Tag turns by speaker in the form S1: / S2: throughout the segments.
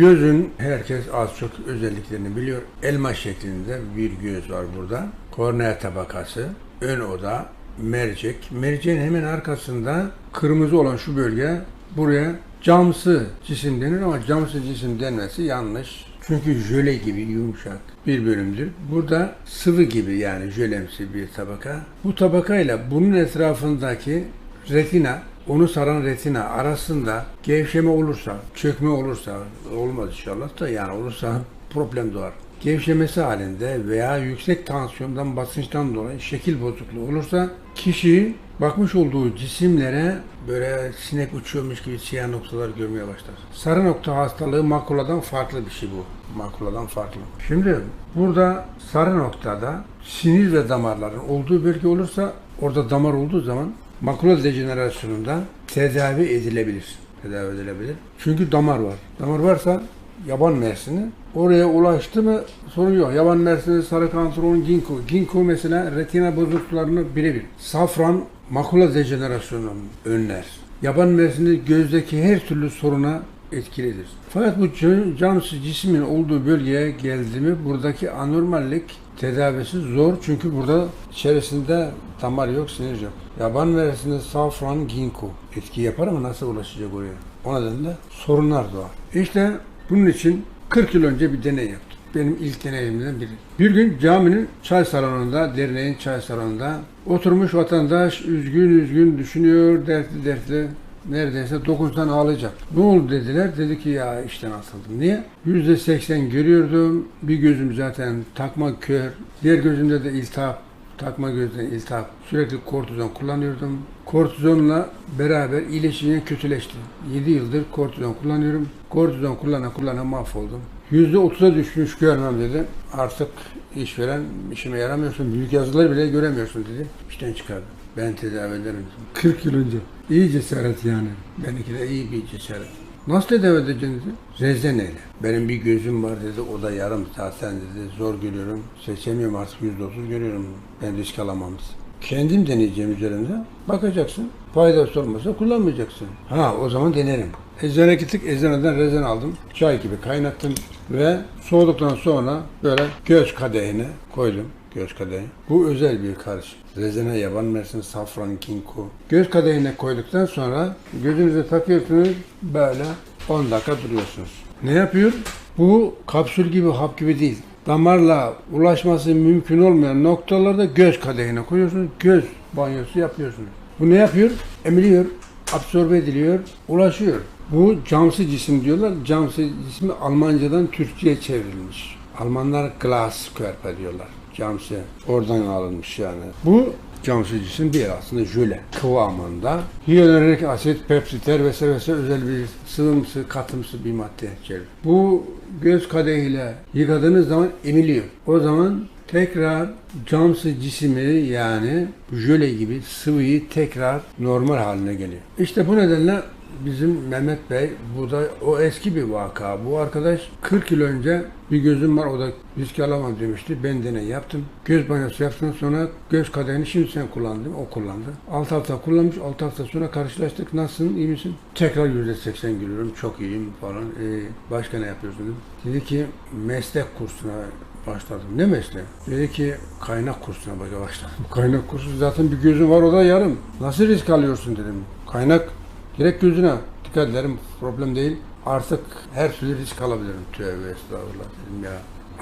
S1: Gözün herkes az çok özelliklerini biliyor. Elma şeklinde bir göz var burada. Kornea tabakası, ön oda, mercek. Merceğin hemen arkasında kırmızı olan şu bölge buraya camsı cisim denir ama camsı cisim denmesi yanlış. Çünkü jöle gibi yumuşak bir bölümdür. Burada sıvı gibi yani jölemsi bir tabaka. Bu tabakayla bunun etrafındaki retina, onu saran retina arasında gevşeme olursa, çökme olursa, olmaz inşallah da yani olursa problem doğar. Gevşemesi halinde veya yüksek tansiyondan, basınçtan dolayı şekil bozukluğu olursa kişi bakmış olduğu cisimlere böyle sinek uçuyormuş gibi siyah noktalar görmeye başlar. Sarı nokta hastalığı makuladan farklı bir şey bu. Makuladan farklı. Şimdi burada sarı noktada sinir ve damarların olduğu bölge olursa orada damar olduğu zaman makula dejenerasyonunda tedavi edilebilir. Tedavi edilebilir. Çünkü damar var. Damar varsa yaban mersini oraya ulaştı mı sorun yok. Yaban mersini, sarı kantaron, ginkgo. Ginkgo mesela retina bozukluklarını birebir. Safran makula dejenerasyonunu önler. Yaban mersini gözdeki her türlü soruna etkilidir. Fakat bu can- camsı cismin olduğu bölgeye geldi mi buradaki anormallik tedavisi zor çünkü burada içerisinde damar yok, sinir yok. Yaban mersini safran, ginkgo etki yapar ama nasıl ulaşacak oraya? O nedenle sorunlar doğar. İşte bunun için 40 yıl önce bir deney yaptım. Benim ilk deneyimden biri. Bir gün caminin çay salonunda, derneğin çay salonunda oturmuş vatandaş üzgün üzgün düşünüyor, dertli dertli neredeyse dokuzdan ağlayacak. Ne oldu dediler. Dedi ki ya işten atıldım. Niye? Yüzde seksen görüyordum. Bir gözüm zaten takma kör. Diğer gözümde de iltihap. Takma gözden iltihap. Sürekli kortizon kullanıyordum. Kortizonla beraber iyileşince kötüleşti. 7 yıldır kortizon kullanıyorum. Kortizon kullana kullana mahvoldum. %30'a düşmüş görmem dedi. Artık işveren işime yaramıyorsun. Büyük yazıları bile göremiyorsun dedi. İşten çıkardım. Ben tedavi ederim. dedim. 40 yıl önce. İyi cesaret yani. Benimki de iyi bir cesaret. Nasıl tedavi edeceksin dedi. Rezeneyle. Benim bir gözüm var dedi. O da yarım zaten dedi. Zor görüyorum. Seçemiyorum artık %30 görüyorum. Ben risk alamam. Kendim deneyeceğim üzerinde. Bakacaksın. Faydası olmasa kullanmayacaksın. Ha o zaman denerim. Eczane gittik. Eczaneden rezen aldım. Çay gibi kaynattım. Ve soğuduktan sonra böyle göz kadehine koydum. Göz kadehi. Bu özel bir karışım. Rezene, yaban mersini, safran, kinko. Göz kadehine koyduktan sonra gözünüze takıyorsunuz. Böyle 10 dakika duruyorsunuz. Ne yapıyor? Bu kapsül gibi, hap gibi değil. Damarla ulaşması mümkün olmayan noktalarda göz kadehine koyuyorsunuz. Göz banyosu yapıyorsunuz. Bu ne yapıyor? Emiliyor, absorbe ediliyor, ulaşıyor. Bu camsı cisim diyorlar. Camsı cismi Almancadan Türkçe'ye çevrilmiş. Almanlar Glaskörper diyorlar. Camsı oradan alınmış yani. Bu camsı cisim değil aslında jöle kıvamında. Hyaluronik asit, pepsiter vesaire vesaire özel bir sıvımsı, katımsı bir madde içerir. Bu göz kadehiyle yıkadığınız zaman emiliyor. O zaman tekrar camsı cisimi yani jöle gibi sıvıyı tekrar normal haline geliyor. İşte bu nedenle bizim Mehmet Bey bu da o eski bir vaka. Bu arkadaş 40 yıl önce bir gözüm var o da risk alamam demişti. Ben deney yaptım. Göz banyosu yaptım sonra göz kadehini şimdi sen kullandın. O kullandı. 6 hafta kullanmış. 6 hafta sonra karşılaştık. Nasılsın? iyi misin? Tekrar %80 gülüyorum. Çok iyiyim falan. Ee, başka ne yapıyorsun dedim. Dedi ki meslek kursuna başladım. Ne mesleği? Dedi ki kaynak kursuna başladım. Kaynak kursu zaten bir gözüm var o da yarım. Nasıl risk alıyorsun dedim. Kaynak direkt gözüne. Dikkat ederim problem değil. Artık her türlü risk alabilirim. Tövbe estağfurullah dedim ya.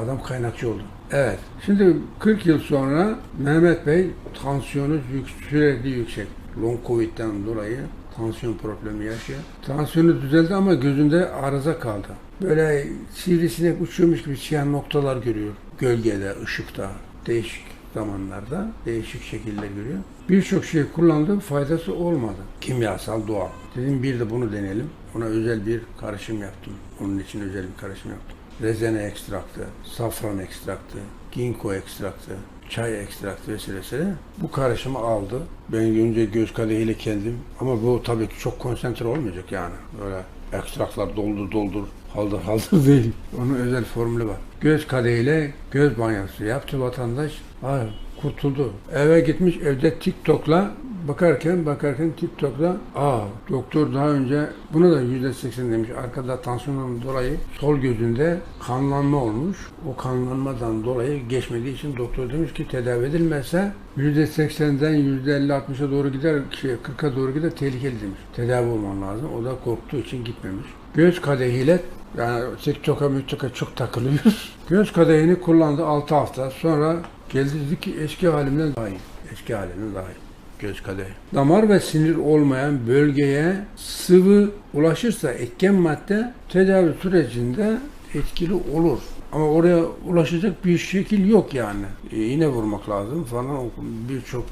S1: Adam kaynakçı oldu. Evet. Şimdi 40 yıl sonra Mehmet Bey tansiyonu yük, sürekli yüksek. Long Covid'den dolayı tansiyon problemi yaşıyor. Tansiyonu düzeldi ama gözünde arıza kaldı. Böyle sivrisinek uçuyormuş gibi siyah noktalar görüyor. Gölgede, ışıkta, değişik zamanlarda değişik şekiller görüyor. Birçok şey kullandı, faydası olmadı. Kimyasal, doğal. Dedim bir de bunu deneyelim. Ona özel bir karışım yaptım. Onun için özel bir karışım yaptım. Rezene ekstraktı, safran ekstraktı, ginkgo ekstraktı, çay ekstraktı vesaire vesaire. Bu karışımı aldı. Ben önce göz kadehiyle kendim ama bu tabii ki çok konsantre olmayacak yani. Böyle ekstraklar doldur doldur haldır haldır değil. Onun özel formülü var. Göz kadehiyle göz banyosu yaptı vatandaş. Ay, kurtuldu. Eve gitmiş evde TikTok'la bakarken bakarken TikTok'la aa doktor daha önce buna da %80 demiş. Arkada tansiyondan dolayı sol gözünde kanlanma olmuş. O kanlanmadan dolayı geçmediği için doktor demiş ki tedavi edilmezse %80'den %50-60'a doğru gider, şey, 40'a doğru gider tehlikeli demiş. Tedavi olman lazım. O da korktuğu için gitmemiş. Göz kadehiyle yani TikTok'a TikTok'a çok takılıyor. Göz kadehini kullandı 6 hafta. Sonra geldi dedi ki eski halimden daha iyi. Eski halimden daha iyi. Göz kadehi. Damar ve sinir olmayan bölgeye sıvı ulaşırsa etken madde tedavi sürecinde etkili olur. Ama oraya ulaşacak bir şekil yok yani. E, iğne vurmak lazım falan. Birçok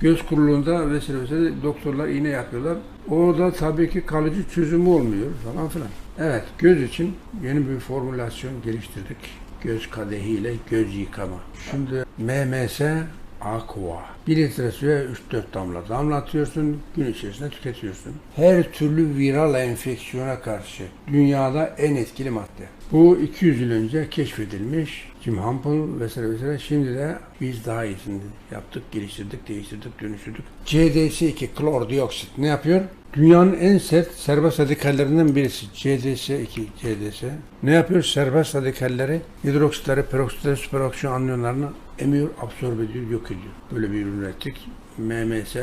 S1: göz kuruluğunda vesaire vesaire doktorlar iğne yapıyorlar. Orada tabii ki kalıcı çözümü olmuyor falan filan. Evet, göz için yeni bir formülasyon geliştirdik. Göz kadehiyle göz yıkama. Şimdi MMS Aqua. 1 litre suya 3-4 damla damlatıyorsun, gün içerisinde tüketiyorsun. Her türlü viral enfeksiyona karşı dünyada en etkili madde. Bu 200 yıl önce keşfedilmiş. Jim Hampel vesaire vesaire. Şimdi de biz daha iyisini yaptık, geliştirdik, değiştirdik, dönüştürdük. CDS2 klor dioksit ne yapıyor? Dünyanın en sert serbest radikallerinden birisi. CDS2, CDS. Ne yapıyor? Serbest radikalleri, hidroksitleri, peroksitleri, süperoksijen anyonlarını emiyor, absorbe ediyor, yok ediyor. Böyle bir ürün ürettik. MMS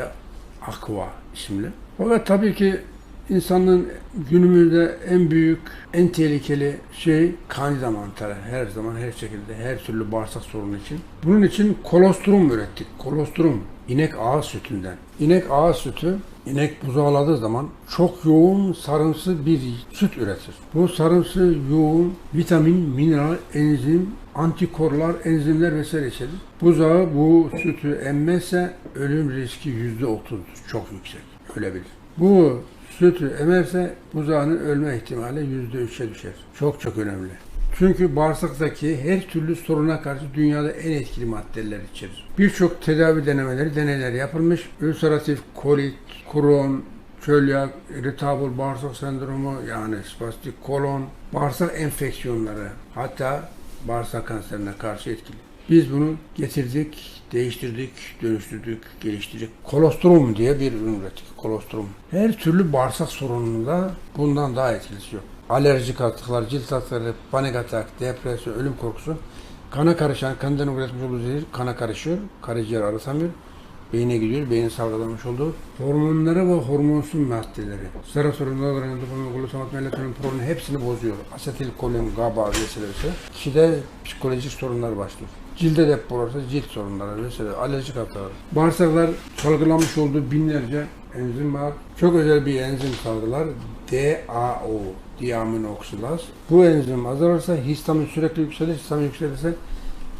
S1: Aqua isimli. Fakat tabii ki insanlığın günümüzde en büyük, en tehlikeli şey kandida mantarı. Her zaman, her şekilde, her türlü bağırsak sorunu için. Bunun için kolostrum ürettik. Kolostrum, inek ağız sütünden. İnek ağız sütü, inek buzağladığı zaman çok yoğun sarımsı bir süt üretir. Bu sarımsı yoğun vitamin, mineral, enzim, antikorlar, enzimler vesaire içerir. Buzağı bu sütü emmezse ölüm riski yüzde otuz çok yüksek. Ölebilir. Bu sütü emerse buzağının ölme ihtimali yüzde üçe düşer. Çok çok önemli. Çünkü bağırsaktaki her türlü soruna karşı dünyada en etkili maddeler içerir. Birçok tedavi denemeleri, deneyler yapılmış. Ülseratif kolit, Crohn, çölyak, irritable bağırsak sendromu yani spastik kolon, bağırsak enfeksiyonları hatta bağırsak kanserine karşı etkili. Biz bunu getirdik, değiştirdik, dönüştürdük, geliştirdik. Kolostrum diye bir ürün ürettik. Kolostrum. Her türlü bağırsak sorununda bundan daha etkilisi yok. Alerjik hastalıklar, cilt hastalıkları, panik atak, depresyon, ölüm korkusu kana karışan, kandan üretmiş olduğu zehir kana karışıyor. Karaciğer arıtamıyor. Beyne gidiyor, beynin salgılamış olduğu hormonları ve hormonsuz maddeleri. Serotonin, glutamat, melatonin, pronin hepsini bozuyor. Asetilkolin, GABA vesaire. Kişide psikolojik sorunlar başlıyor. Cilde depolarsa cilt sorunları vesaire, alerjik hastalar. Bağırsaklar salgılamış olduğu binlerce enzim var. Çok özel bir enzim salgılar. DAO, diaminoksilaz. Bu enzim azalırsa histamin sürekli yükselir. Histamin yükselirse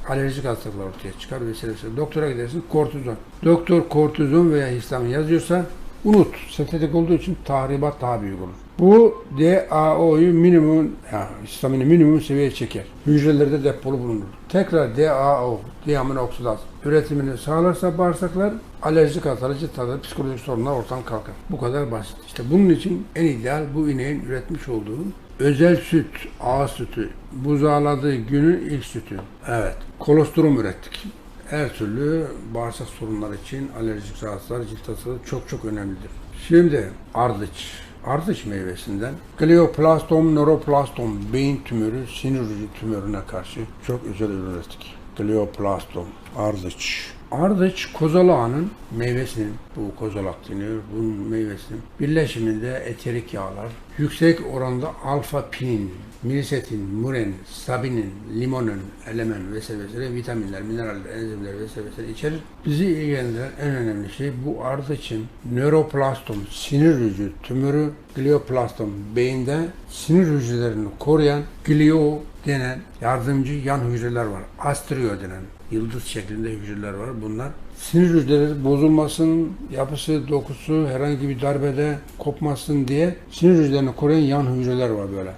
S1: alerjik hastalıklar ortaya çıkar vesaire. vesaire. Doktora gidersin kortizon. Doktor kortizon veya histamin yazıyorsa unut. Sentetik olduğu için tahribat daha büyük olur. Bu DAO'yu minimum, yani histamini minimum seviyeye çeker. Hücrelerde depolu bulunur. Tekrar DAO, diaminoksilaz üretimini sağlarsa bağırsaklar alerjik hastalığı, cilt hastalığı, psikolojik sorunlar ortadan kalkar. Bu kadar basit. İşte bunun için en ideal bu ineğin üretmiş olduğu özel süt, ağız sütü, buzağladığı günün ilk sütü. Evet, kolostrum ürettik. Her türlü bağırsak sorunları için alerjik rahatsızlar, cilt hastalığı çok çok önemlidir. Şimdi ardıç. Ardıç meyvesinden glioplastom, nöroplastom, beyin tümörü, sinir tümörüne karşı çok özel ürettik. Glioplastom, ardıç. Ardıç kozalağının meyvesinin, bu kozalak deniyor, bunun meyvesinin birleşiminde eterik yağlar, yüksek oranda alfa pinin, milisetin, muren, sabinin, limonun, elemen vesaire vesaire vitaminler, mineraller, enzimler vesaire vesaire içerir. Bizi ilgilendiren en önemli şey bu ardıçın nöroplastom, sinir hücre tümörü, glioplastom beyinde sinir hücrelerini koruyan glio denen yardımcı yan hücreler var. Astrio denen yıldız şeklinde hücreler var. Bunlar sinir hücreleri bozulmasın, yapısı, dokusu herhangi bir darbede kopmasın diye sinir hücrelerini koruyan yan hücreler var böyle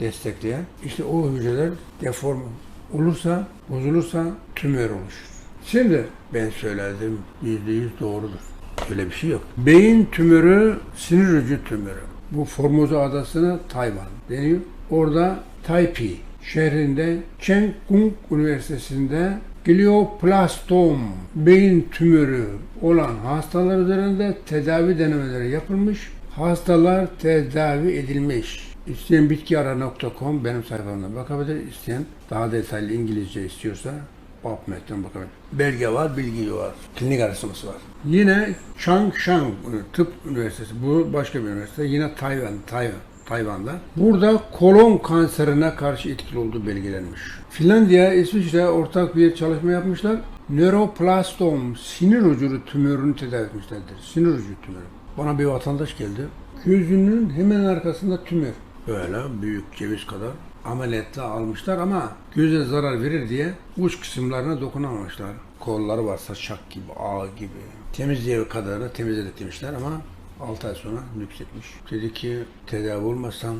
S1: destekleyen. İşte o hücreler deform olursa, bozulursa tümör oluşur. Şimdi ben söyledim yüzde yüz doğrudur. Öyle bir şey yok. Beyin tümörü, sinir hücre tümörü. Bu Formosa adasına Tayvan deniyor. Orada Taipei şehrinde Cheng Kung Üniversitesi'nde glioblastom beyin tümörü olan hastalar üzerinde tedavi denemeleri yapılmış. Hastalar tedavi edilmiş. İsteyen bitkiara.com benim sayfamdan bakabilir. İsteyen daha detaylı İngilizce istiyorsa PubMed'den bakabilir. Belge var, bilgi var. Klinik araştırması var. Yine Changshan Tıp Üniversitesi. Bu başka bir üniversite. Yine Tayvan, Tayvan. Tayvan'da. Burada kolon kanserine karşı etkili olduğu belgelenmiş. Finlandiya, İsviçre ortak bir çalışma yapmışlar. Nöroplastom, sinir ucu tümörünü tedavi etmişlerdir. Sinir ucu tümörü. Bana bir vatandaş geldi. Gözünün hemen arkasında tümör. Böyle büyük ceviz kadar ameliyatla almışlar ama göze zarar verir diye uç kısımlarına dokunamamışlar. Kolları var saçak gibi, ağ gibi. Temizliğe kadarını temizledik demişler ama 6 ay sonra nüksetmiş. Dedi ki tedavi olmasam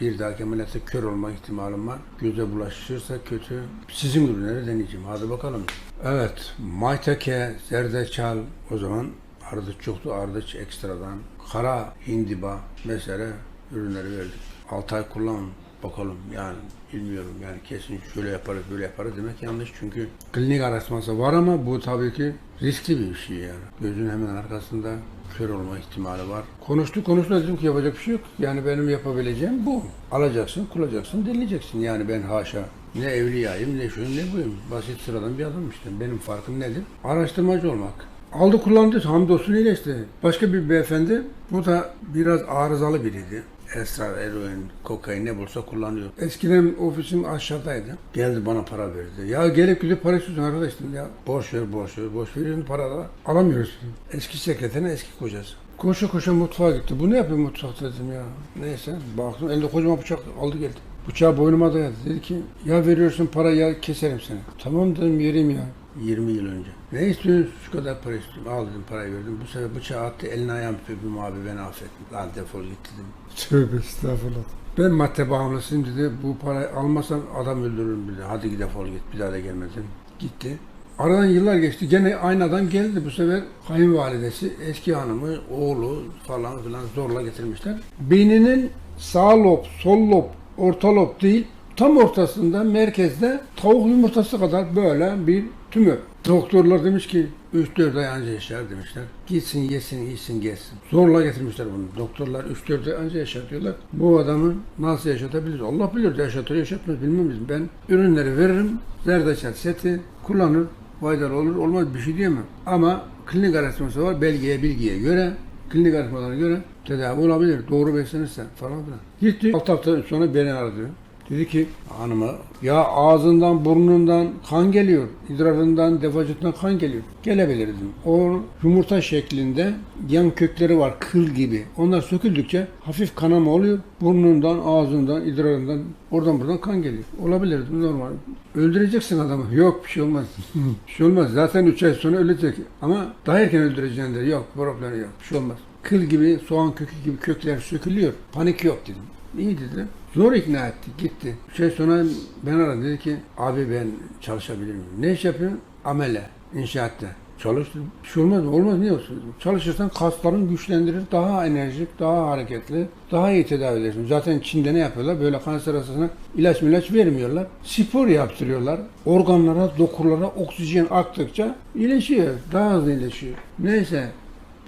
S1: bir dahaki ameliyatta kör olma ihtimalim var. Göze bulaşırsa kötü. Sizin ürünleri deneyeceğim. Hadi bakalım. Evet. Maytake, zerdeçal o zaman ardıç çoktu. Ardıç ekstradan. Kara hindiba mesela ürünleri verdik. 6 ay kullan bakalım yani bilmiyorum yani kesin şöyle yaparız böyle yaparız demek yanlış çünkü klinik araştırması var ama bu tabii ki riskli bir şey yani. Gözün hemen arkasında kör olma ihtimali var. Konuştu konuştu dedim ki yapacak bir şey yok. Yani benim yapabileceğim bu. Alacaksın, kulacaksın, dinleyeceksin. Yani ben haşa ne evliyayım, ne şuyum, ne buyum. Basit sıradan bir adam işte. Benim farkım nedir? Araştırmacı olmak. Aldı kullandı, hamdolsun iyileşti. Başka bir beyefendi, bu da biraz arızalı biriydi. Esrar, eroin, kokain ne bulsa kullanıyor. Eskiden ofisim aşağıdaydı. Geldi bana para verdi. Ya gelip gidip para istiyorsun arkadaş dedim ya. Borç ver, borç ver, borç veriyorsun para da alamıyoruz. Eski sekreterine eski kocası. Koşa koşa mutfağa gitti. Bu ne yapıyor mutfakta dedim ya. Neyse baktım elde kocaman bıçak aldı geldi. Bıçağı boynuma dayadı. Dedi ki ya veriyorsun para ya keserim seni. Tamam dedim vereyim ya. 20 yıl önce. Ne istiyorsun? Şu kadar para istiyorum. Al dedim parayı verdim. Bu sefer bıçağı attı eline ayağımı öpüm abi beni affet. Lan defol git dedim. Tövbe estağfurullah. Ben madde bağımlısıyım dedi. Bu parayı almasam adam öldürürüm dedi. Hadi git defol git. Bir daha da gelmezdim. Gitti. Aradan yıllar geçti. Gene aynı adam geldi. Bu sefer kayınvalidesi, eski hanımı, oğlu falan filan zorla getirmişler. Beyninin sağ lob, sol lob, orta lob değil, tam ortasında merkezde tavuk yumurtası kadar böyle bir tümör. Doktorlar demiş ki 3-4 ay anca yaşar demişler. Gitsin yesin iyisin gelsin. Zorla getirmişler bunu. Doktorlar 3-4 ay anca yaşar diyorlar. Bu adamı nasıl yaşatabiliriz? Allah bilir yaşatır yaşatmaz bilmem biz. Ben ürünleri veririm. Zerdeçal seti kullanır. Faydalı olur olmaz bir şey diyemem. Ama klinik araştırması var. Belgeye bilgiye göre klinik araştırmalara göre tedavi olabilir. Doğru beslenirse falan filan. Gitti. 6 hafta sonra beni aradı. Dedi ki hanıma ya ağzından burnundan kan geliyor. idrarından defacıtından kan geliyor. Gelebilir dedim. O yumurta şeklinde yan kökleri var kıl gibi. Onlar söküldükçe hafif kanama oluyor. Burnundan, ağzından, idrarından oradan buradan kan geliyor. Olabilir dedim normal. Öldüreceksin adamı. Yok bir şey olmaz. bir şey olmaz. Zaten 3 ay sonra ölecek. Ama daha erken öldüreceksin dedi. Yok problem yok. Bir şey olmaz. Kıl gibi, soğan kökü gibi kökler sökülüyor. Panik yok dedim. İyi dedi. Zor ikna etti. Gitti. Bir şey sonra ben aradım. Dedi ki abi ben çalışabilir miyim? Ne iş yapıyorsun? Amele. inşaatta. Çalıştım. Bir şey olmaz. Olmaz niye olsun? Çalışırsan kasların güçlendirir. Daha enerjik, daha hareketli, daha iyi tedavi edersin. Zaten Çin'de ne yapıyorlar? Böyle kanser hastasına ilaç milaç vermiyorlar. Spor yaptırıyorlar. Organlara, dokulara oksijen aktıkça iyileşiyor. Daha hızlı iyileşiyor. Neyse.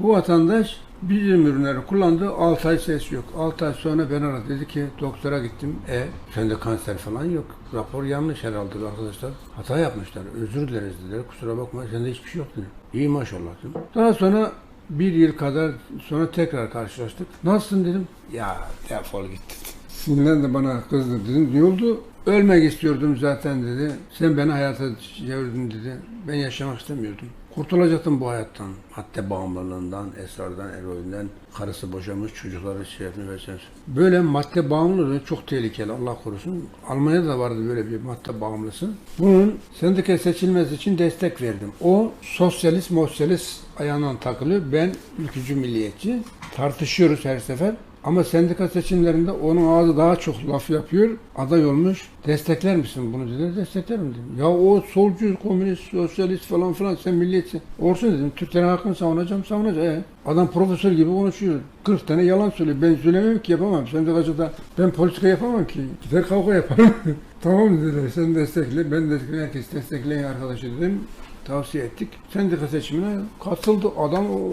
S1: Bu vatandaş Bizim ürünleri kullandı. 6 ay ses yok. 6 ay sonra ben aradı. Dedi ki doktora gittim. E sende kanser falan yok. Rapor yanlış herhalde arkadaşlar. Hata yapmışlar. Özür dileriz dediler. Kusura bakma sende hiçbir şey yok dedi. İyi maşallah dedim. Daha sonra bir yıl kadar sonra tekrar karşılaştık. Nasılsın dedim. Ya defol git dedi. Sinirlendi bana kızdı dedim. Ne oldu? Ölmek istiyordum zaten dedi. Sen beni hayata çevirdin dedi. Ben yaşamak istemiyordum. Kurtulacaktım bu hayattan. Madde bağımlılığından, esrardan, eroinden, karısı boşamış, çocukları şerefini versen. Böyle madde bağımlılığı çok tehlikeli Allah korusun. Almanya'da da vardı böyle bir madde bağımlısı. Bunun sendika seçilmesi için destek verdim. O sosyalist, mosyalist ayağından takılıyor. Ben ülkücü milliyetçi. Tartışıyoruz her sefer. Ama sendika seçimlerinde onun ağzı daha çok laf yapıyor. Aday olmuş. Destekler misin bunu dedi. Desteklerim dedim. Ya o solcu, komünist, sosyalist falan filan sen milliyetçi. Olsun dedim. Türklerin hakkını savunacağım, savunacağım. E, adam profesör gibi konuşuyor. 40 tane yalan söylüyor. Ben söylemiyorum ki yapamam. Sendikacıda ben politika yapamam ki. Gider kavga yaparım. tamam dediler. Sen destekle. Ben destekle. Herkes destekleyin arkadaşı dedim tavsiye ettik. Sendika seçimine katıldı. Adam o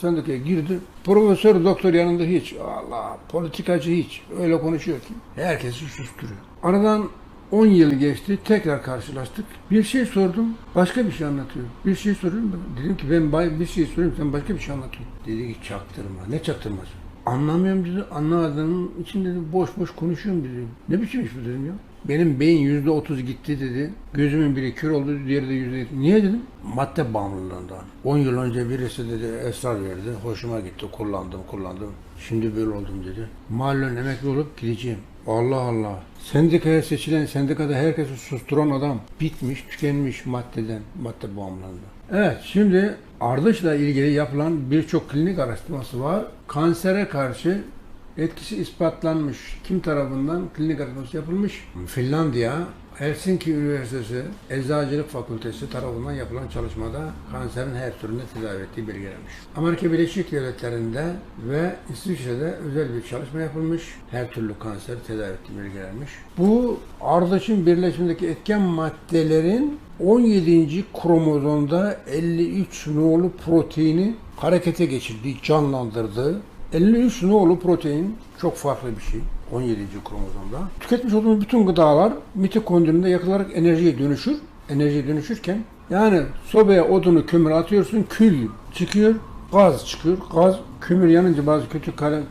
S1: sendikaya girdi. Profesör doktor yanında hiç. Allah politikacı hiç. Öyle konuşuyor ki. Herkesi susturuyor. Aradan 10 yıl geçti. Tekrar karşılaştık. Bir şey sordum. Başka bir şey anlatıyor. Bir şey soruyorum. da, Dedim ki ben bir şey soruyorum. Sen başka bir şey anlatıyorsun. Dedi ki çaktırma. Ne çaktırması? Anlamıyorum dedi. Anlamadığım için dedim boş boş konuşuyorum dedim. Ne biçim iş bu dedim ya. Benim beyin yüzde otuz gitti dedi. Gözümün biri kör oldu, diğeri de yüzde yetmiş. Niye dedim? Madde bağımlılığından. 10 yıl önce birisi dedi esrar verdi. Hoşuma gitti. Kullandım, kullandım. Şimdi böyle oldum dedi. Mahallen emekli olup gideceğim. Allah Allah. Sendikaya seçilen, sendikada herkesi susturan adam bitmiş, tükenmiş maddeden, madde bağımlılığından. Evet, şimdi ardışla ilgili yapılan birçok klinik araştırması var. Kansere karşı etkisi ispatlanmış. Kim tarafından klinik araştırması yapılmış? Finlandiya, Helsinki Üniversitesi Eczacılık Fakültesi tarafından yapılan çalışmada kanserin her türünde tedavi ettiği belgelenmiş. Amerika Birleşik Devletleri'nde ve İsviçre'de özel bir çalışma yapılmış. Her türlü kanser tedavi ettiği belgelenmiş. Bu ardışın birleşimindeki etken maddelerin 17. kromozomda 53 nolu proteini harekete geçirdiği, canlandırdığı 53 nolu protein çok farklı bir şey. 17. kromozomda. Tüketmiş olduğumuz bütün gıdalar mitokondrinde yakılarak enerjiye dönüşür. Enerjiye dönüşürken yani sobaya odunu kömür atıyorsun, kül çıkıyor, gaz çıkıyor. Gaz kömür yanınca bazı kötü kal-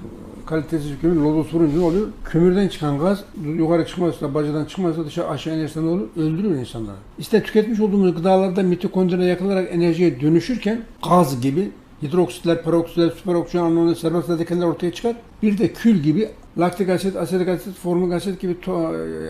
S1: kalitesiz kömür lodos vurunca ne oluyor? Kömürden çıkan gaz yukarı çıkmazsa, bacadan çıkmazsa dışarı aşağı inerse ne olur? Öldürüyor insanları. İşte tüketmiş olduğumuz gıdalarda mitokondrine yakılarak enerjiye dönüşürken gaz gibi hidroksitler, peroksitler, süperoksijen anlamında serbest radikaller ortaya çıkar. Bir de kül gibi laktik asit, asetik asit, formik asit gibi e,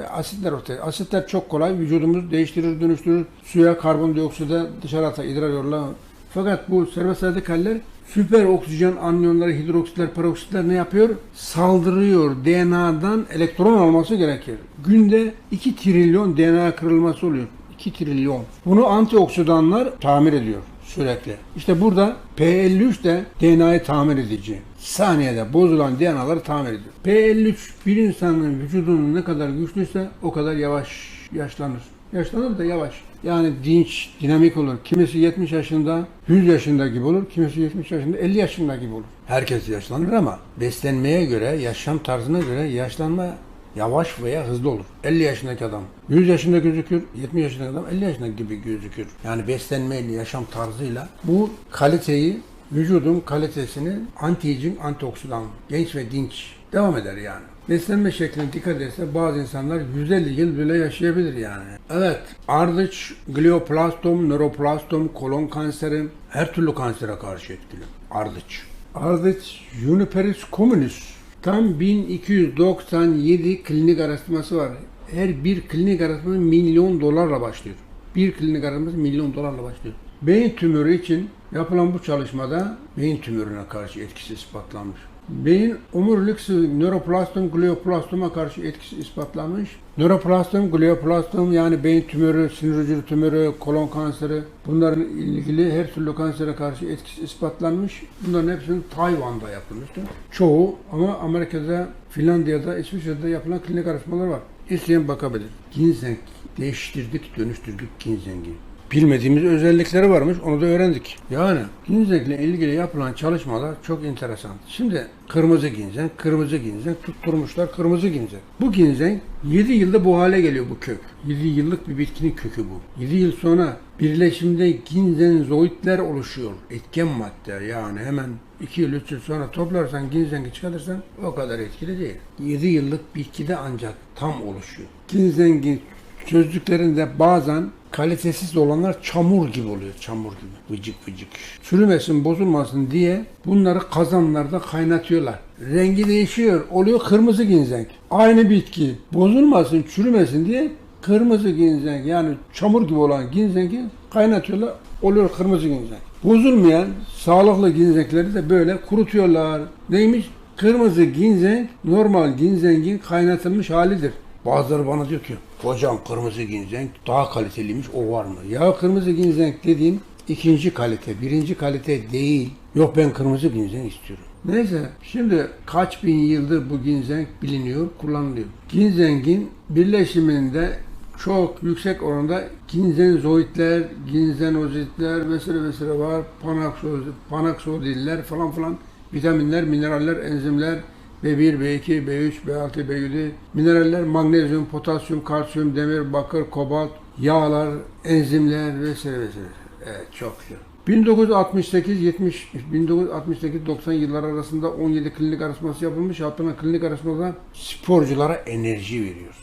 S1: asitler ortaya. Asitler çok kolay. Vücudumuz değiştirir, dönüştürür. Suya, karbondiokside dışarı atar, idrar yollar. Fakat bu serbest radikaller süper oksijen anyonları, hidroksitler, peroksitler ne yapıyor? Saldırıyor. DNA'dan elektron alması gerekir. Günde 2 trilyon DNA kırılması oluyor. 2 trilyon. Bunu antioksidanlar tamir ediyor sürekli. İşte burada P53 de DNA'yı tamir edici. Saniyede bozulan DNA'ları tamir ediyor. P53 bir insanın vücudunun ne kadar güçlüyse o kadar yavaş yaşlanır. Yaşlanır da yavaş. Yani dinç, dinamik olur. Kimisi 70 yaşında 100 yaşında gibi olur. Kimisi 70 yaşında 50 yaşında gibi olur. Herkes yaşlanır ama beslenmeye göre, yaşam tarzına göre yaşlanma yavaş veya hızlı olur. 50 yaşındaki adam 100 yaşında gözükür, 70 yaşındaki adam 50 yaşında gibi gözükür. Yani beslenmeyle, yaşam tarzıyla bu kaliteyi, vücudun kalitesini anti-aging, antioksidan, genç ve dinç devam eder yani. Beslenme şekline dikkat ederse bazı insanlar 150 yıl bile yaşayabilir yani. Evet, ardıç, glioblastom, nöroplastom, kolon kanseri, her türlü kansere karşı etkili. Ardıç. Ardıç, Juniperus communis. Tam 1297 klinik araştırması var. Her bir klinik araştırma milyon dolarla başlıyor. Bir klinik araştırması milyon dolarla başlıyor. Beyin tümörü için yapılan bu çalışmada beyin tümörüne karşı etkisi ispatlanmış. Beyin omurilik sıvı nöroplastom glioblastom'a karşı etkisi ispatlanmış. Nöroplastom, glioblastom yani beyin tümörü, sinir hücre tümörü, kolon kanseri bunların ilgili her türlü kansere karşı etkisi ispatlanmış. Bunların hepsinin Tayvan'da yapılmıştı. Çoğu ama Amerika'da, Finlandiya'da, İsviçre'de yapılan klinik araştırmalar var. İsteyen bakabilir. Ginseng değiştirdik, dönüştürdük Ginseng'i bilmediğimiz özellikleri varmış. Onu da öğrendik. Yani ginzekle ilgili yapılan çalışmalar çok enteresan. Şimdi kırmızı ginzen, kırmızı ginzen tutturmuşlar kırmızı ginzen. Bu ginzen 7 yılda bu hale geliyor bu kök. 7 yıllık bir bitkinin kökü bu. 7 yıl sonra birleşimde ginzenzoidler oluşuyor. Etken madde yani hemen 2 yıl 3 yıl sonra toplarsan ginzengi çıkarırsan o kadar etkili değil. 7 yıllık bitkide ancak tam oluşuyor. Ginzengin sözlüklerinde bazen kalitesiz olanlar çamur gibi oluyor. Çamur gibi. Vıcık vıcık. Çürümesin, bozulmasın diye bunları kazanlarda kaynatıyorlar. Rengi değişiyor. Oluyor kırmızı ginzenk. Aynı bitki. Bozulmasın, çürümesin diye kırmızı ginzenk yani çamur gibi olan ginzenki kaynatıyorlar. Oluyor kırmızı ginzenk. Bozulmayan sağlıklı ginzenkleri de böyle kurutuyorlar. Neymiş? Kırmızı ginseng normal ginsengin kaynatılmış halidir. Bazıları bana diyor ki hocam kırmızı ginseng daha kaliteliymiş o var mı? Ya kırmızı ginseng dediğim ikinci kalite, birinci kalite değil. Yok ben kırmızı ginseng istiyorum. Neyse şimdi kaç bin yıldır bu ginseng biliniyor, kullanılıyor. Ginsengin birleşiminde çok yüksek oranda ginzenzoitler, ginzenozitler vesaire vesaire var. Panaksod, panaksodiller falan falan vitaminler, mineraller, enzimler B1, B2, B3, B6, B7, mineraller, magnezyum, potasyum, kalsiyum, demir, bakır, kobalt, yağlar, enzimler vesaire vesaire. Evet çok güzel. 1968 70 1968 90 yıllar arasında 17 klinik araştırması yapılmış. Yapılan klinik araştırmada sporculara enerji veriyor.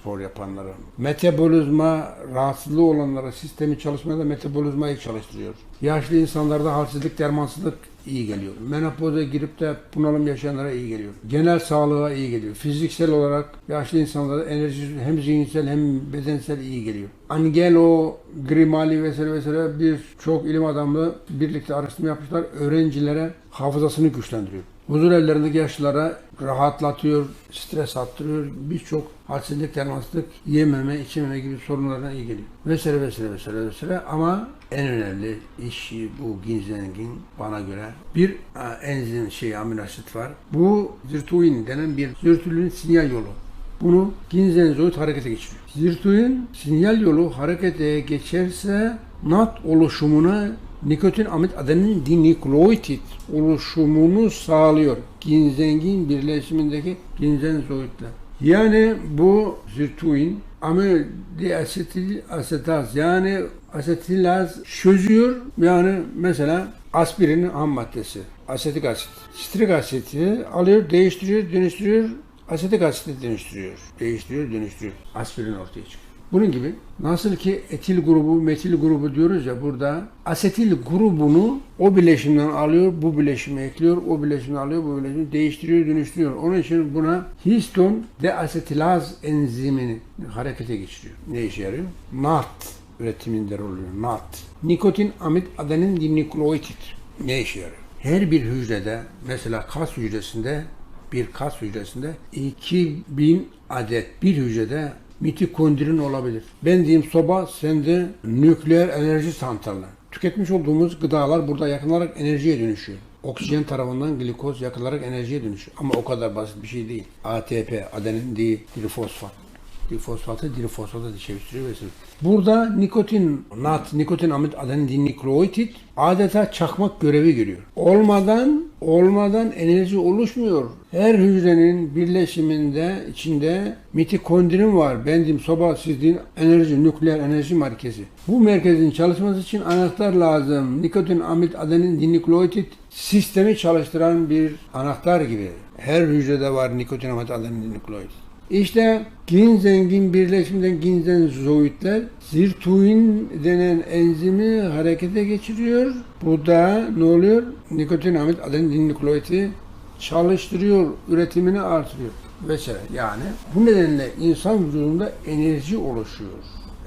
S1: Spor yapanlara. Metabolizma rahatsızlığı olanlara sistemi çalışmada metabolizmayı çalıştırıyor. Yaşlı insanlarda halsizlik, dermansızlık iyi geliyor. Menopoza girip de bunalım yaşayanlara iyi geliyor. Genel sağlığa iyi geliyor. Fiziksel olarak yaşlı insanlara enerji hem zihinsel hem bedensel iyi geliyor. Angelo Grimali vesaire vesaire bir çok ilim adamı birlikte araştırma yapmışlar. Öğrencilere hafızasını güçlendiriyor. Huzur evlerindeki yaşlılara rahatlatıyor, stres attırıyor. Birçok halsizlik, dermansızlık, yememe, içememe gibi sorunlardan iyi geliyor. Vesaire vesaire vesaire vesaire ama en önemli işi bu ginsengin bana göre bir e, enzim şey amino asit var. Bu zirtuin denen bir zirtulin sinyal yolu. Bunu ginzenzoid harekete geçiriyor. Zirtuin sinyal yolu harekete geçerse NAT oluşumuna nikotin amid adenin dinukleotit oluşumunu sağlıyor. Ginzengin birleşimindeki ginzenzoidler. Yani bu zirtuin aminodeasetil asetaz yani asetilaz çözüyor. Yani mesela aspirinin ham maddesi asetik asit. Sitrik asiti alıyor, değiştiriyor, dönüştürüyor. Asetik asiti dönüştürüyor. Değiştiriyor, dönüştürüyor. Aspirin ortaya çıkıyor. Bunun gibi nasıl ki etil grubu, metil grubu diyoruz ya burada asetil grubunu o bileşimden alıyor, bu bileşime ekliyor, o bileşimden alıyor, bu bileşimi değiştiriyor, dönüştürüyor. Onun için buna histon deasetilaz enzimini harekete geçiriyor. Ne işe yarıyor? NAT üretiminde oluyor. NAT. Nikotin amid adenin dinukleotit. Ne işe yarıyor? Her bir hücrede mesela kas hücresinde bir kas hücresinde 2000 adet bir hücrede mitokondrin olabilir. Ben diyeyim soba, sende nükleer enerji santrali. Tüketmiş olduğumuz gıdalar burada yakılarak enerjiye dönüşüyor. Oksijen tarafından glikoz yakılarak enerjiye dönüşüyor. Ama o kadar basit bir şey değil. ATP, adenin değil, trifosfat. Trifosfatı trifosfata çeviriyor vesaire. Burada nikotin, NAT, nikotin amid adenin dinukleotit adeta çakmak görevi görüyor. Olmadan olmadan enerji oluşmuyor. Her hücrenin birleşiminde içinde mitokondrin var. Bendim, soba, sizin enerji, nükleer enerji merkezi. Bu merkezin çalışması için anahtar lazım. Nikotin amid adenin dinukleotit sistemi çalıştıran bir anahtar gibi. Her hücrede var nikotin amid adenin dinukleotit. İşte ginzengin birleşiminden ginzenzoidler zirtuin denen enzimi harekete geçiriyor. Bu da ne oluyor? Nikotin amid adenin dinukleoti çalıştırıyor, üretimini artırıyor vesaire. Yani bu nedenle insan vücudunda enerji oluşuyor.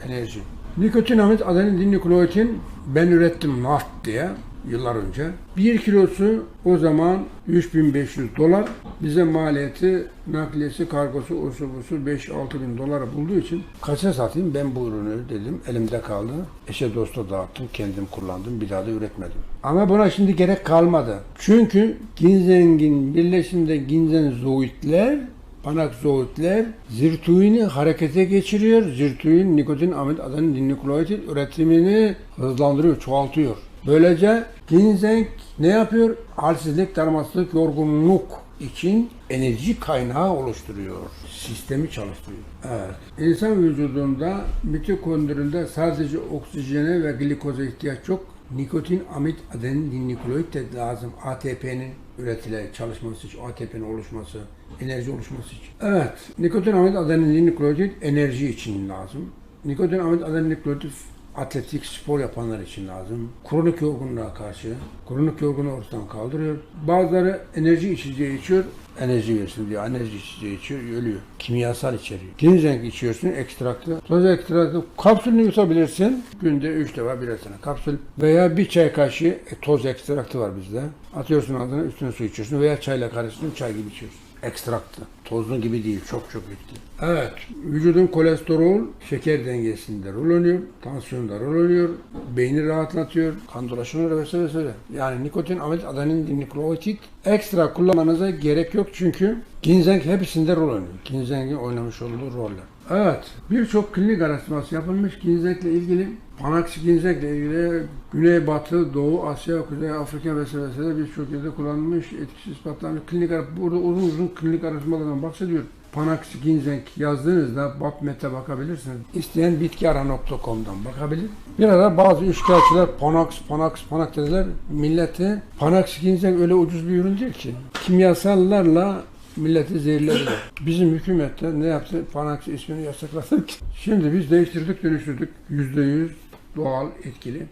S1: Enerji. Nikotin amid adenin dinukleotin ben ürettim NAFT diye yıllar önce. Bir kilosu o zaman 3500 dolar. Bize maliyeti, nakliyesi, kargosu, usu busu 5-6 bin dolara bulduğu için kaça satayım ben bu ürünü dedim. Elimde kaldı. Eşe dosta dağıttım. Kendim kullandım. Bir daha da üretmedim. Ama buna şimdi gerek kalmadı. Çünkü ginzengin birleşiminde ginzenzoidler Panakzoitler zirtuini harekete geçiriyor. Zirtuin nikotin amid adenin dinukleotit üretimini hızlandırıyor, çoğaltıyor. Böylece ginseng ne yapıyor? Halsizlik, darmasızlık, yorgunluk için enerji kaynağı oluşturuyor. Sistemi çalıştırıyor. Evet. İnsan vücudunda mitokondrinde sadece oksijene ve glikoza ihtiyaç yok. Nikotin, amid, adenin, dinukleotit de lazım. ATP'nin üretilen çalışması için, ATP'nin oluşması, enerji oluşması için. Evet. Nikotin, amid, adenin, dinukleotit enerji için lazım. Nikotin, amid, adenin, dinukleotit atletik spor yapanlar için lazım. Kronik yorgunluğa karşı. Kronik yorgunluğu ortadan kaldırıyor. Bazıları enerji içeceği içiyor. Enerji versin diye enerji içeceği içiyor, ölüyor. Kimyasal içeriyor. Ginseng içiyorsun, ekstraktı. Toz ekstraktı. Kapsülünü yutabilirsin. Günde 3 defa birer tane kapsül. Veya bir çay kaşığı e, toz ekstraktı var bizde. Atıyorsun ağzına, üstüne su içiyorsun. Veya çayla karıştırıyorsun, çay gibi içiyorsun. Ekstraktı. Tozlu gibi değil, çok çok etkili. Evet, vücudun kolesterol, şeker dengesinde rol oynuyor, tansiyonda rol oynuyor, beyni rahatlatıyor, kan dolaşımını vesaire vesaire. Yani nikotin, amelit, adenin, nukleotit ekstra kullanmanıza gerek yok çünkü ginseng hepsinde rol oynuyor. Ginsengin oynamış olduğu roller. Evet, birçok klinik araştırması yapılmış ginsengle ilgili. Panax ginsengle ilgili Güney, Batı, Doğu, Asya, Kuzey Afrika vesaire vesaire birçok yerde kullanılmış, etkisi ispatlanmış. Klinik, burada uzun uzun klinik araştırmalardan bahsediyor. Panax Ginseng yazdığınızda PubMed'e bakabilirsiniz. İsteyen bitkiara.com'dan bakabilir. Bir ara bazı üçkağıtçılar Panax, Panax, Panax dediler. Millete Panax Ginseng öyle ucuz bir ürün değil ki. Kimyasallarla milleti zehirlediler. Bizim hükümet de ne yaptı? Panax ismini yasakladı. Şimdi biz değiştirdik, dönüştürdük. %100 doğal etkili.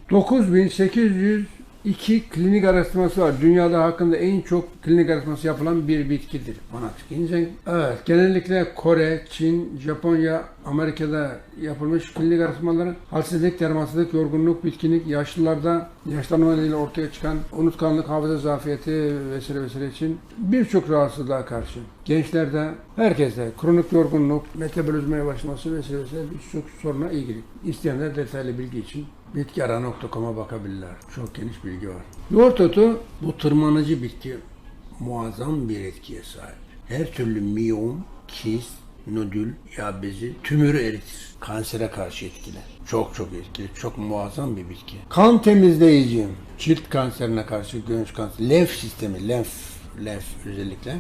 S1: 9802 klinik araştırması var. Dünyada hakkında en çok klinik araştırması yapılan bir bitkidir. Panax ginseng. Evet, genellikle Kore, Çin, Japonya, Amerika'da yapılmış klinik araştırmaları halsizlik, dermansızlık, yorgunluk, bitkinlik, yaşlılarda yaşlanma nedeniyle ortaya çıkan unutkanlık, hafıza zafiyeti vesaire vesaire için birçok rahatsızlığa karşı gençlerde, herkeste kronik yorgunluk, metabolizmaya başlaması vesaire vesaire birçok soruna ilgili. İsteyenler detaylı bilgi için bitkiara.com'a bakabilirler. Çok geniş bilgi var. Yoğurt otu bu tırmanıcı bitki muazzam bir etkiye sahip. Her türlü miyom, kist, nodül, yağ bezi, tümörü eritir. Kansere karşı etkili. Çok çok etkili. Çok muazzam bir bitki. Kan temizleyici. Cilt kanserine karşı, göğüs kanseri, lenf sistemi, lenf, lenf özellikle.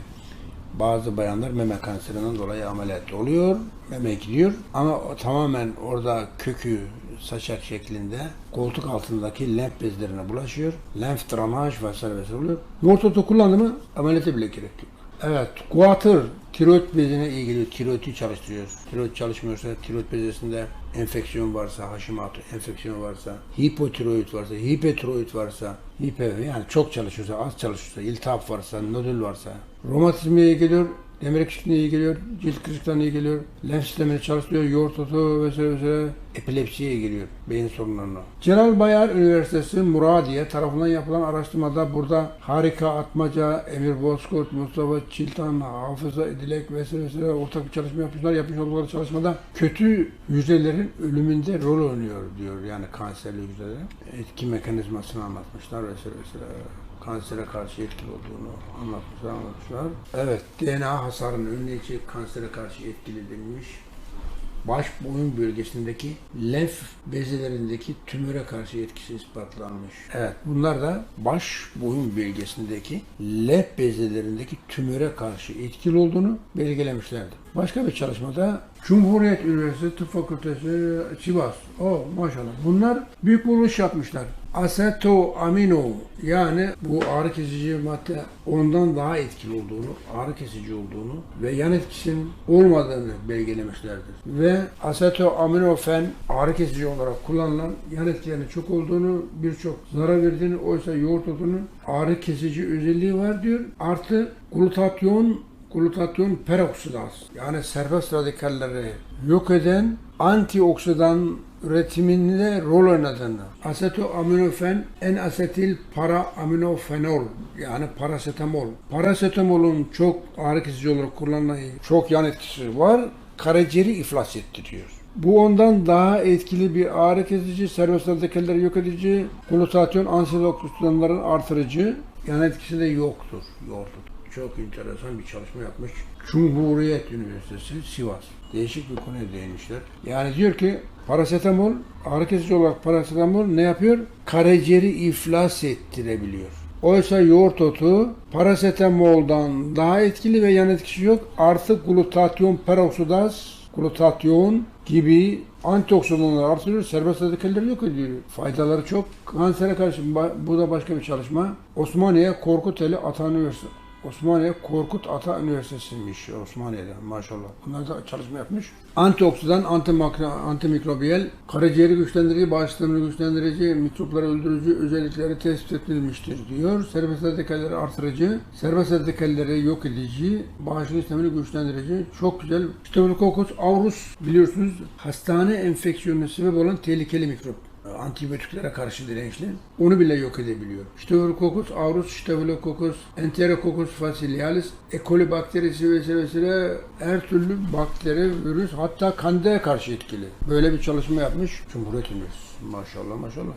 S1: Bazı bayanlar meme kanserinden dolayı ameliyat oluyor. Meme gidiyor. Ama o tamamen orada kökü saçak şeklinde koltuk altındaki lenf bezlerine bulaşıyor. Lenf drenaj vesaire vesaire oluyor. Yoğurt otu kullandı mı ameliyata bile gerek yok. Evet, guatr tiroid bezine geliyor. Tiroidi çalıştırıyor. Tiroid çalışmıyorsa, tiroid bezesinde enfeksiyon varsa, Hashimoto enfeksiyonu varsa, hipotiroid varsa, hipertiroid varsa, hiper yani çok çalışıyorsa, az çalışıyorsa, iltihap varsa, nodül varsa, romatizmaya geliyor, demir eksikliğine iyi geliyor, cilt kırışıklığına iyi geliyor, lenf sistemini çalıştırıyor, yoğurt otu vesaire vesaire, epilepsiye iyi geliyor, beyin sorunlarına. Celal Bayar Üniversitesi Muradiye tarafından yapılan araştırmada burada Harika Atmaca, Emir Bozkurt, Mustafa Çiltan, Hafıza Edilek vesaire vesaire ortak bir çalışma yapmışlar. Yapmış oldukları çalışmada kötü hücrelerin ölümünde rol oynuyor diyor yani kanserli hücrelerin. Etki mekanizmasını anlatmışlar vesaire vesaire kansere karşı etkili olduğunu anlatmışlar, anlatmışlar. Evet, DNA hasarını önleyici kansere karşı etkili denilmiş. Baş boyun bölgesindeki lenf bezelerindeki tümöre karşı etkisi ispatlanmış. Evet, bunlar da baş boyun bölgesindeki lenf bezelerindeki tümöre karşı etkili olduğunu belgelemişlerdi. Başka bir çalışmada Cumhuriyet Üniversitesi Tıp Fakültesi Sivas. O maşallah. Bunlar büyük buluş yapmışlar. Asetoamino yani bu ağrı kesici madde ondan daha etkili olduğunu, ağrı kesici olduğunu ve yan etkisinin olmadığını belgelemişlerdir. Ve asetoaminofen ağrı kesici olarak kullanılan yan etkilerinin çok olduğunu, birçok zarar verdiğini, oysa yoğurt otunun ağrı kesici özelliği var diyor. Artı glutatyon glutatyon peroksidaz yani serbest radikalleri yok eden antioksidan üretiminde rol oynadığını, asetoaminofen, en-asetil para-aminofenol yani parasetamol. Parasetamolun çok ağrı kesici olarak kullanılan çok yan etkisi var. Karaciğeri iflas ettiriyor. Bu ondan daha etkili bir ağrı kesici, serbest radikalleri yok edici, glutatyon antioksidanların artırıcı yan etkisi de yoktur. Yoğurttur. Çok enteresan bir çalışma yapmış. Cumhuriyet Üniversitesi Sivas. Değişik bir konuya değinmişler. Yani diyor ki parasetamol, ağrı kesici olarak parasetamol ne yapıyor? Karaciğeri iflas ettirebiliyor. Oysa yoğurt otu parasetamoldan daha etkili ve yan etkisi yok. Artı glutatyon peroksidaz, glutatyon gibi antioksidanları artırıyor, serbest radikalleri yok ediyor. Faydaları çok. Kansere karşı bu da başka bir çalışma. Osmaniye Korkuteli Ata Üniversitesi Osmaniye Korkut Ata Üniversitesi'ymiş Osmaniye'de maşallah. Bunlar da çalışma yapmış. Antioksidan, antimakro, antimikrobiyal, karaciğeri güçlendirici, bağışıklığını güçlendirici, mikropları öldürücü özellikleri tespit edilmiştir diyor. Serbest radikalleri artırıcı, serbest radikalleri yok edici, bağışıklık sistemini güçlendirici. Çok güzel. Staphylococcus aureus biliyorsunuz hastane enfeksiyonuna sebep olan tehlikeli mikrop antibiyotiklere karşı dirençli. Onu bile yok edebiliyor. Staphylococcus aureus, Staphylococcus enterococcus fascialis, E. coli bakterisi vesaire vesaire her türlü bakteri, virüs hatta kanda karşı etkili. Böyle bir çalışma yapmış Cumhuriyet Üniversitesi. Maşallah maşallah.